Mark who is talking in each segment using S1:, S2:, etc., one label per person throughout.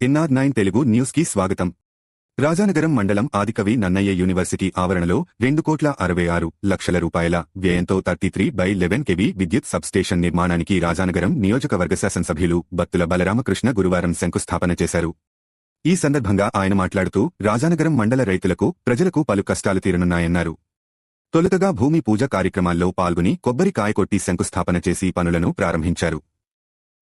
S1: NR nine Telugu న్యూస్కి స్వాగతం. రాజానగరం మండలం ఆదికవి నన్నయ్య యూనివర్సిటీ ఆవరణలో రెండు కోట్ల అరవై ఆరు లక్షల రూపాయల వ్యయంతో thirty three by eleven KV విద్యుత్ సబ్స్టేషన్ నిర్మాణానికి రాజానగరం నియోజకవర్గ శాసనసభ్యులు బత్తుల బలరామకృష్ణ గురువారం శంకుస్థాపన చేశారు. ఈ సందర్భంగా ఆయన మాట్లాడుతూ రాజానగరం మండల రైతులకు ప్రజలకు పలు కష్టాలు తీరనున్నాయన్నారు. తొలుతగా భూమి పూజ కార్యక్రమాల్లో పాల్గొని కొబ్బరి కాయకొట్టి శంకుస్థాపన చేసి పనులను ప్రారంభించారు.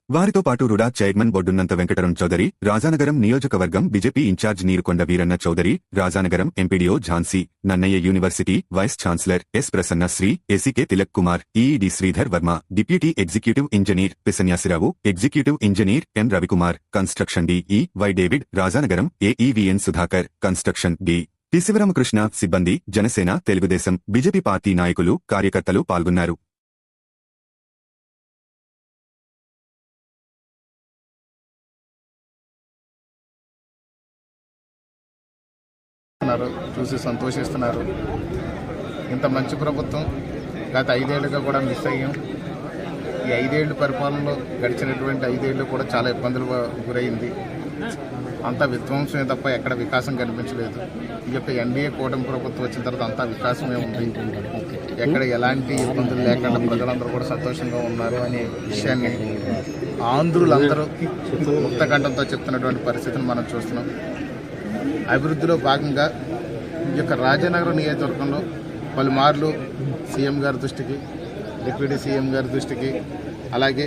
S1: వారితో పాటు రుడా చైర్మన్ బొడ్డున్నంత వెంకటరం చౌదరి రాజానగరం నియోజకవర్గం BJP incharge Neerukonda Veeranna Chowdary Rajanagaram MPDO Jhansi Nannaya university vice chancellor S Prasanna Shri ఎసికే Tilak Kumar EED Sridhar Varma deputy executive engineer P Sanyasi Rao executive engineer M Ravikumar construction DE Y David Rajanagaram ఏఈవిఎన్ Sudhakar construction D T Sivaramakrishna సిబ్బంది Janasena Telugu Desam BJP party నాయకులు కార్యకర్తలు పాల్గొన్నారు.
S2: చూసి సంతోషిస్తున్నారు. ఇంత మంచి ప్రభుత్వం గత ఐదేళ్ళుగా కూడా మిస్ అయ్యాం. ఈ ఐదేళ్ళు పరిపాలనలో గడిచినటువంటి ఐదేళ్ళు కూడా చాలా ఇబ్బందులు గురైంది. అంతా విధ్వంసమే తప్ప ఎక్కడ వికాసం కనిపించలేదు. ఈ యొక్క ఎన్డీఏ కూటమి ప్రభుత్వం వచ్చిన తర్వాత అంతా వికాసమే ఉంది. ఎక్కడ ఎలాంటి ఇబ్బందులు లేకుండా ప్రజలందరూ కూడా సంతోషంగా ఉన్నారు అనే విషయాన్ని ఆంధ్రులందరూ ముక్తకంఠంతో చెప్తున్నటువంటి పరిస్థితిని మనం చూస్తున్నాం. అభివృద్ధిలో భాగంగా ఈ యొక్క రాజనగరం నియోజకవర్గంలో పలుమార్లు సీఎం గారి దృష్టికి డిప్యూటీ సీఎం గారి దృష్టికి అలాగే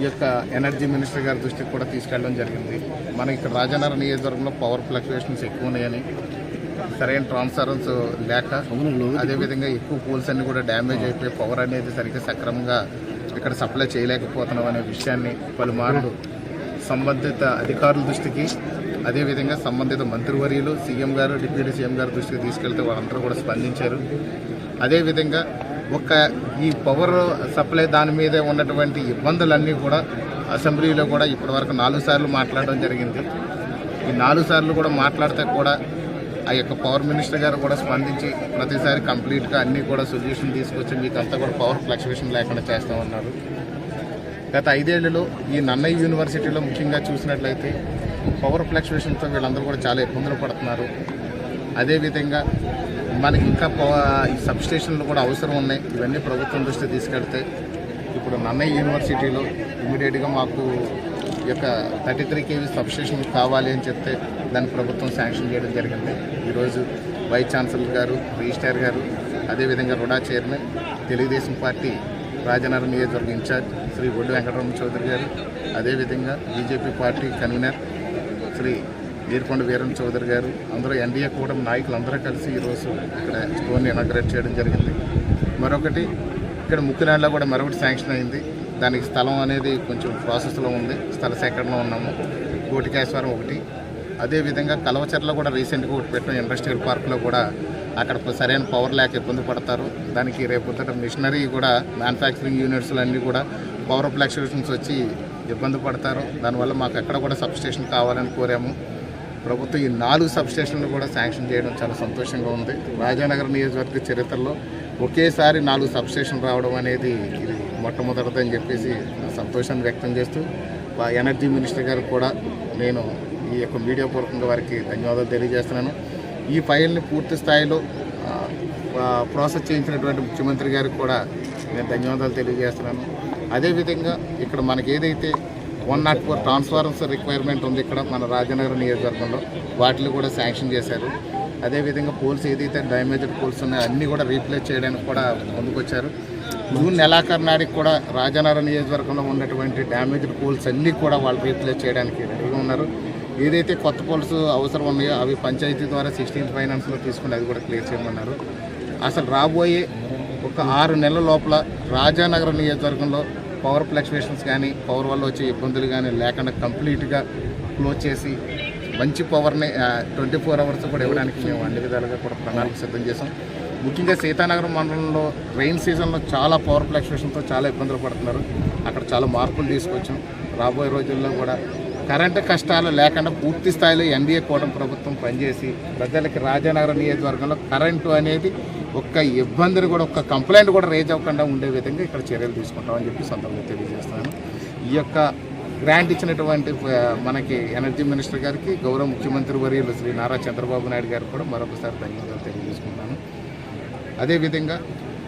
S2: ఈ యొక్క ఎనర్జీ మినిస్టర్ గారి దృష్టికి కూడా తీసుకెళ్ళడం జరిగింది. మన ఇక్కడ రాజనగరం నియోజకవర్గంలో పవర్ ఫ్లక్చుయేషన్స్ ఎక్కువ ఉన్నాయని సరైన ట్రాన్స్ఫరెన్స్ లేక అదేవిధంగా ఎక్కువ పోల్స్ అన్ని కూడా డ్యామేజ్ అయిపోయి పవర్ అనేది సరిగ్గా సక్రమంగా ఇక్కడ సప్లై చేయలేకపోతున్నాం అనే విషయాన్ని పలుమార్లు సంబంధిత అధికారుల దృష్టికి అదేవిధంగా సంబంధిత మంత్రివర్యులు సీఎం గారు డిప్యూటీ సీఎం గారి దృష్టికి తీసుకెళ్తే వాళ్ళందరూ కూడా స్పందించారు. అదేవిధంగా ఒక ఈ పవర్ సప్లై దాని మీదే ఉన్నటువంటి ఇబ్బందులన్నీ కూడా అసెంబ్లీలో కూడా ఇప్పటివరకు నాలుగు సార్లు మాట్లాడడం జరిగింది. ఈ నాలుగు సార్లు కూడా మాట్లాడితే కూడా ఆ యొక్క పవర్ మినిస్టర్ గారు కూడా స్పందించి ప్రతిసారి కంప్లీట్గా అన్నీ కూడా సొల్యూషన్ తీసుకొచ్చి మీకు అంతా కూడా పవర్ ఫ్లక్చువేషన్ లేకుండా చేస్తామన్నారు గత ఐదేళ్ళలో ఈ నన్నయ్య యూనివర్సిటీలో ముఖ్యంగా చూసినట్లయితే పవర్ ఫ్లక్చువేషన్తో వీళ్ళందరూ కూడా చాలా ఇబ్బందులు పడుతున్నారు. అదేవిధంగా మనకి ఇంకా సబ్స్టేషన్లు కూడా అవసరం ఉన్నాయి. ఇవన్నీ ప్రభుత్వం దృష్టి తీసుకెళ్తే ఇప్పుడు నన్నయ్య యూనివర్సిటీలో ఇమీడియట్గా మాకు ఈ యొక్క థర్టీ త్రీ కేవీ సబ్స్టేషన్ కావాలి అని చెప్తే దాన్ని ప్రభుత్వం శాంక్షన్ చేయడం జరిగింది. ఈరోజు వైస్ ఛాన్సలర్ గారు రిజిస్ట్రార్ గారు అదేవిధంగా RUDA chairman Telugu Desam party Rajanagaram నియోజకవర్గ ఇన్ఛార్జ్ శ్రీ ఒడ్డు వెంకటరమణ చౌదరి గారు అదేవిధంగా BJP party convener Shri Veerakonda Veeram Chowdary garu అందరూ ఎన్డీఏ కూటమి నాయకులు అందరూ కలిసి ఈరోజు ఇక్కడ స్టోన్ ఇనాగ్రేట్ చేయడం జరిగింది. మరొకటి ఇక్కడ ముక్కునాడులో కూడా మరొకటి శాంక్షన్ అయింది. దానికి స్థలం అనేది కొంచెం ప్రాసెస్లో ఉంది. స్థల సేకరణలో ఉన్నాము. కోటికేశ్వరం ఒకటి. అదేవిధంగా కలవచర్లో కూడా రీసెంట్గా ఒకటి పెట్టిన ఇండస్ట్రియల్ పార్క్లో కూడా అక్కడ సరైన పవర్ లేక ఇబ్బంది పడతారు. దానికి రేపు మిషనరీ కూడా మ్యానుఫ్యాక్చరింగ్ యూనిట్స్లు అన్నీ కూడా పవర్ ఫ్లక్చుయేషన్స్ వచ్చి ఇబ్బంది పడతారు. దానివల్ల మాకు ఎక్కడ కూడా సబ్స్టేషన్ కావాలని కోరాము. ప్రభుత్వం ఈ నాలుగు సబ్స్టేషన్లు కూడా శాంక్షన్ చేయడం చాలా సంతోషంగా ఉంది. రాజానగర్ నియోజకవర్గ చరిత్రలో ఒకేసారి నాలుగు సబ్స్టేషన్ రావడం అనేది ఇది మొట్టమొదటిదని చెప్పేసి నా సంతోషాన్ని వ్యక్తం చేస్తూ ఎనర్జీ మినిస్టర్ గారు కూడా నేను ఈ యొక్క మీడియా పూర్వకంగా వారికి ధన్యవాదాలు తెలియజేస్తున్నాను. ఈ ఫైల్ని పూర్తి స్థాయిలో ప్రాసెస్ చేయించినటువంటి ముఖ్యమంత్రి గారికి కూడా నేను ధన్యవాదాలు తెలియజేస్తున్నాను. అదేవిధంగా ఇక్కడ మనకి ఏదైతే one not four transformers requirement ఉంది ఇక్కడ మన రాజనగరం నియోజకవర్గంలో వాటిని కూడా శాంక్షన్ చేశారు. అదేవిధంగా పోల్స్ ఏదైతే డ్యామేజ్డ్ పోల్స్ ఉన్నాయో అన్నీ కూడా రీప్లేస్ చేయడానికి కూడా ముందుకొచ్చారు. జూన్ నెలాఖరు నాటికి కూడా రాజనగరం నియోజకవర్గంలో ఉన్నటువంటి డ్యామేజ్డ్ పోల్స్ అన్నీ కూడా వాళ్ళు రీప్లేస్ చేయడానికి రెడీగా ఉన్నారు. ఏదైతే కొత్త పోల్స్ అవసరం ఉన్నాయో అవి పంచాయతీ ద్వారా సిక్స్టీన్త్ ఫైనాన్స్లో తీసుకుని అది కూడా క్లియర్ చేయమన్నారు. అసలు రాబోయే ఒక ఆరు నెలల లోపల రాజానగరం నియోజకవర్గంలో పవర్ ఫ్లక్చువేషన్స్ కానీ పవర్ వల్ల వచ్చే ఇబ్బందులు కానీ లేకుండా కంప్లీట్గా క్లోజ్ చేసి మంచి పవర్ని ట్వంటీ ఫోర్ అవర్స్ కూడా ఇవ్వడానికి మేము అన్ని విధాలుగా కూడా ప్రణాళిక సిద్ధం చేసాం ముఖ్యంగా సీతానగరం మండలంలో రెయిన్ సీజన్లో చాలా పవర్ ఫ్లక్చువేషన్తో చాలా ఇబ్బందులు పడుతున్నారు. అక్కడ చాలా మార్పులు తీసుకొచ్చాం. రాబోయే రోజుల్లో కూడా కరెంటు కష్టాలు లేకుండా పూర్తి స్థాయిలో ఎన్డీఏ కూటమి ప్రభుత్వం పనిచేసి ప్రజలకి రాజానగరం నియోజకవర్గంలో కరెంటు అనేది ఒక్క ఇబ్బందిని కూడా ఒక్క కంప్లైంట్ కూడా రేజ్ అవ్వకుండా ఉండే విధంగా ఇక్కడ చర్యలు తీసుకుంటామని చెప్పి సందర్భంగా తెలియజేస్తున్నాను. ఈ యొక్క గ్రాంట్ ఇచ్చినటువంటి మనకి ఎనర్జీ మినిస్టర్ గారికి గౌరవ ముఖ్యమంత్రి వర్యులు శ్రీ నారా చంద్రబాబు నాయుడు గారికి కూడా మరొకసారి ధన్యవాదాలు తెలియజేసుకుంటాను అదేవిధంగా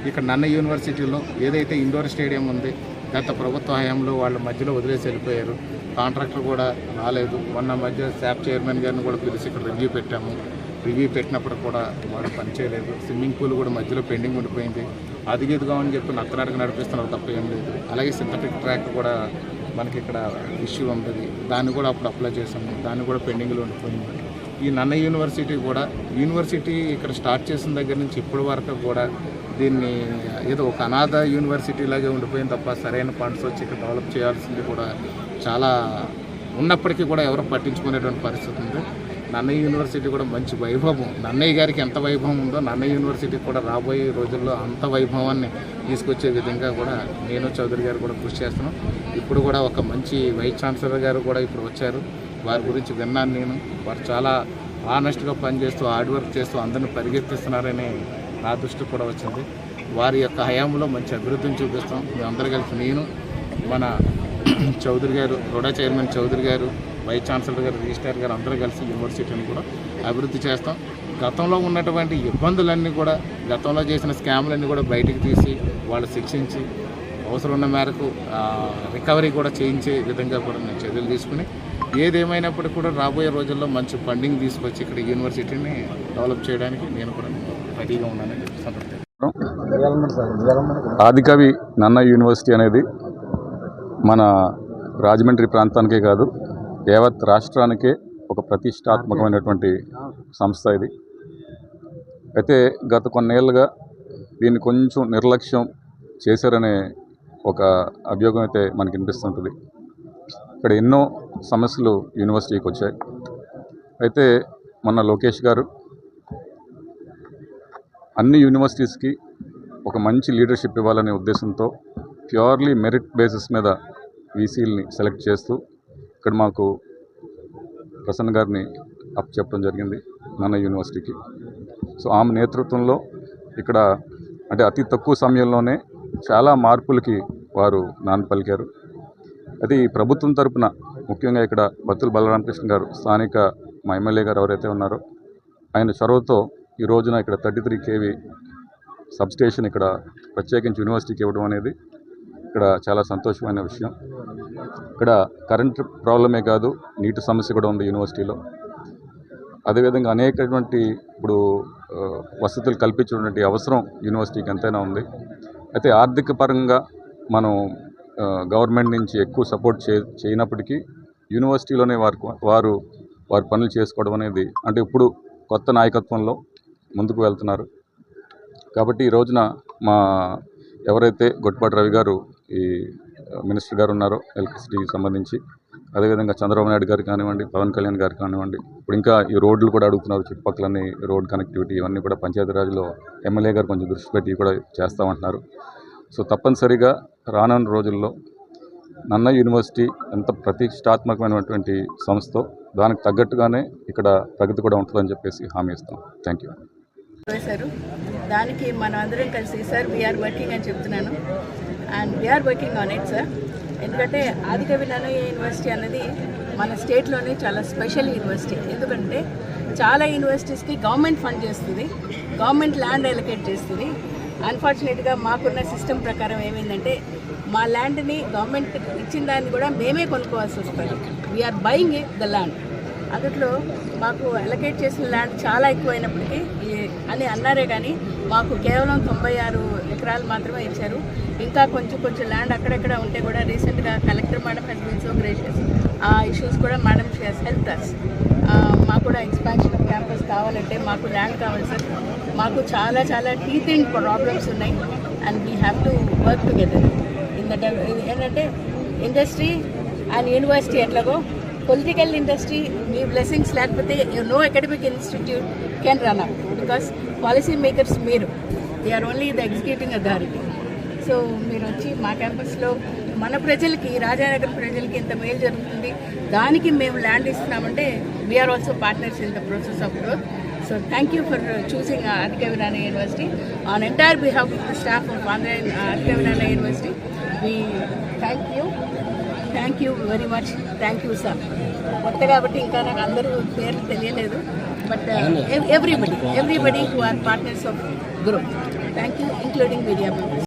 S2: ఇక్కడ నన్న యూనివర్సిటీలో ఏదైతే ఇండోర్ స్టేడియం ఉంది గత ప్రభుత్వ హయాంలో వాళ్ళ మధ్యలో వదిలేసి వెళ్ళిపోయారు. కాంట్రాక్టర్ కూడా రాలేదు. మొన్న మధ్య శాప్ చైర్మన్ గారిని కూడా పిలిచి ఇక్కడ రివ్యూ పెట్టాము. రివ్యూ పెట్టినప్పుడు కూడా వాడు పనిచేయలేదు స్విమ్మింగ్ పూల్ కూడా మధ్యలో పెండింగ్ ఉండిపోయింది. అది ఎదుగా అని చెప్పి నత్తనాటకు నడిపిస్తున్నారు తప్ప ఏం లేదు. అలాగే సింథటిక్ ట్రాక్ కూడా మనకి ఇక్కడ ఇష్యూ ఉంటుంది. దాన్ని కూడా అప్పుడు అప్లై చేసాము దాన్ని కూడా పెండింగ్లో ఉండిపోయింది. ఈ నన్న యూనివర్సిటీ కూడా యూనివర్సిటీ ఇక్కడ స్టార్ట్ చేసిన దగ్గర నుంచి ఇప్పటి వరకు కూడా దీన్ని ఏదో ఒక అనాథ యూనివర్సిటీ లాగే ఉండిపోయింది తప్ప సరైన ఫండ్స్ వచ్చి ఇక్కడ డెవలప్ చేయాల్సింది కూడా చాలా ఉన్నప్పటికీ కూడా ఎవరు పట్టించుకునేటువంటి పరిస్థితి ఉంది. నన్నయ్య యూనివర్సిటీ కూడా మంచి వైభవం. నన్నయ్య గారికి ఎంత వైభవం ఉందో నన్నయ్య యూనివర్సిటీ కూడా రాబోయే రోజుల్లో అంత వైభవాన్ని తీసుకొచ్చే విధంగా కూడా నేను చౌదరి గారు కూడా కృషి చేస్తున్నాం. ఇప్పుడు కూడా ఒక మంచి వైస్ ఛాన్సలర్ గారు కూడా ఇప్పుడు వచ్చారు. వారి గురించి విన్నాను నేను. వారు చాలా ఆనెస్ట్గా పనిచేస్తూ హార్డ్ వర్క్ చేస్తూ అందరిని పరిగెత్తిస్తున్నారని నా దృష్టి కూడా వచ్చింది. వారి యొక్క హయాంలో మంచి అభివృద్ధిని చూపిస్తాం. మేమందరూ కలిసి నేను మన చౌదరి గారు రుడా చైర్మన్ చౌదరి గారు వైస్ ఛాన్సలర్ గారు రిజిస్ట్రార్ గారు అందరూ కలిసి యూనివర్సిటీని కూడా అభివృద్ధి చేస్తాం. గతంలో ఉన్నటువంటి ఇబ్బందులన్నీ కూడా గతంలో చేసిన స్కామ్లన్నీ కూడా బయటికి తీసి వాళ్ళు శిక్షించి అవసరం ఉన్న మేరకు రికవరీ కూడా చేయించే విధంగా కూడా నేను చర్యలు తీసుకుని ఏదేమైనప్పటికీ కూడా రాబోయే రోజుల్లో మంచి ఫండింగ్ తీసుకొచ్చి ఇక్కడ యూనివర్సిటీని డెవలప్ చేయడానికి నేను కూడా రెడీగా ఉన్నానని సంతృప్తి
S3: ఆదికవి నన్న యూనివర్సిటీ అనేది మన రాజమండ్రి ప్రాంతానికే కాదు యావత్ రాష్ట్రానికే ఒక ప్రతిష్టాత్మకమైనటువంటి సంస్థ ఇది. అయితే గత కొన్నేళ్ళుగా దీన్ని కొంచెం నిర్లక్ష్యం చేశారనే ఒక అభియోగం అయితే మనకి వినిపిస్తుంటుంది ఇక్కడ ఎన్నో సమస్యలు యూనివర్సిటీకి వచ్చాయి. అయితే మొన్న లోకేష్ గారు అన్ని యూనివర్సిటీస్కి ఒక మంచి లీడర్షిప్ ఇవ్వాలనే ఉద్దేశంతో ప్యూర్లీ మెరిట్ బేసిస్ మీద వీసీల్ని సెలెక్ట్ చేస్తూ ఇక్కడ మాకు ప్రసన్న గారిని అప్ చెప్పడం జరిగింది నాన్న యూనివర్సిటీకి. సో ఆమె నేతృత్వంలో ఇక్కడ అంటే అతి తక్కువ సమయంలోనే చాలా మార్పులకి వారు నాన్న పలికారు. అది ప్రభుత్వం తరపున ముఖ్యంగా ఇక్కడ బత్తుల బలరామకృష్ణ గారు స్థానిక మా ఎమ్మెల్యే గారు ఎవరైతే ఉన్నారో ఆయన చొరవతో ఈ రోజున ఇక్కడ థర్టీ త్రీ కేవీ సబ్స్టేషన్ ఇక్కడ ప్రత్యేకించి యూనివర్సిటీకి ఇవ్వడం అనేది ఇక్కడ చాలా సంతోషమైన విషయం. ఇక్కడ కరెంట్ ప్రాబ్లమే కాదు నీటి సమస్య కూడా ఉంది యూనివర్సిటీలో. అదేవిధంగా అనేకటువంటి ఇప్పుడు వసతులు కల్పించినటువంటి అవసరం యూనివర్సిటీకి ఎంతైనా ఉంది. అయితే ఆర్థిక పరంగా మనం గవర్నమెంట్ నుంచి ఎక్కువ సపోర్ట్ చే చేయనప్పటికీ యూనివర్సిటీలోనే వారు వారు వారి పనులు చేసుకోవడం అనేది అంటే ఇప్పుడు కొత్త నాయకత్వంలో ముందుకు వెళ్తున్నారు. కాబట్టి ఈ రోజున మా ఎవరైతే గొట్టపాటి రవి గారు ఈ మినిస్టర్ గారు ఉన్నారు ఎలక్ట్రిసిటీకి సంబంధించి. అదేవిధంగా చంద్రబాబు నాయుడు గారు కానివ్వండి పవన్ కళ్యాణ్ గారు కానివ్వండి. ఇప్పుడు ఇంకా ఈ రోడ్లు కూడా అడుగుతున్నారు చుట్టుపక్కలన్నీ రోడ్ కనెక్టివిటీ ఇవన్నీ కూడా పంచాయతీరాజ్లో ఎమ్మెల్యే గారు కొంచెం దృష్టి పెట్టి కూడా చేస్తామంటున్నారు. సో తప్పనిసరిగా రానున్న రోజుల్లో నన్న యూనివర్సిటీ ఎంత ప్రతిష్టాత్మకమైనటువంటి సంస్థ దానికి తగ్గట్టుగానే ఇక్కడ ప్రగతి కూడా ఉంటుందని చెప్పేసి హామీ ఇస్తాం. థ్యాంక్ యూ
S4: దానికి మనం అందరం కలిసి సార్ వీఆర్ వర్కింగ్ అని చెప్తున్నాను. And we're working on it sir ఎందుకంటే ఆదికవి నన్నయ్య యూనివర్సిటీ అన్నది మన స్టేట్లోనే చాలా స్పెషల్ యూనివర్సిటీ ఎందుకంటే చాలా యూనివర్సిటీస్కి గవర్నమెంట్ ఫండ్ చేస్తుంది. గవర్నమెంట్ ల్యాండ్ ఎలకేట్ చేస్తుంది. అన్ఫార్చునేట్గా మాకున్న సిస్టమ్ ప్రకారం ఏమైందంటే మా ల్యాండ్ని గవర్నమెంట్ ఇచ్చిన దాన్ని కూడా మేమే కొనుక్కోవాల్సి వస్తుంది. వీఆర్ బయింగ్ ద ల్యాండ్ అందులో మాకు అలకేట్ చేసిన ల్యాండ్ చాలా ఎక్కువైనప్పటికీ అని అన్నారే కానీ మాకు కేవలం తొంభై ఆరు ఎకరాలు మాత్రమే ఇచ్చారు. ఇంకా కొంచెం కొంచెం ల్యాండ్ అక్కడక్కడ ఉంటే కూడా రీసెంట్గా collector madam has been so gracious ఆ ఇష్యూస్ కూడా madam she has help us మాకు కూడా ఎక్స్పాన్షన్ ఆఫ్ క్యాంపస్ కావాలంటే మాకు ల్యాండ్ కావాలి సార్. మాకు చాలా చాలా టీథింగ్ ప్రాబ్లమ్స్ ఉన్నాయి and we have to work together in that ఏంటంటే ఇండస్ట్రీ అండ్ యూనివర్సిటీ ఎట్లాగో పొలిటికల్ ఇండస్ట్రీ మీ బ్లెస్సింగ్స్ లేకపోతే no academic institute can run up because policy makers మీరు. They are only the executing authority so మీరు వచ్చి మా క్యాంపస్లో మన ప్రజలకి రాజానగర్ ప్రజలకి ఇంత మేలు జరుగుతుంది. దానికి మేము land ఇస్తున్నామంటే we're also partners in the process of growth so thank you for choosing Adikavi Nannaya university on entire behalf of the staff of Andhra Adikavi Nannaya university we thank you thank you very much thank you sir కొత్త కాబట్టి ఇంకా నాకు అందరూ పేర్లు తెలియలేదు. But everybody everybody who are partners of group thank you including media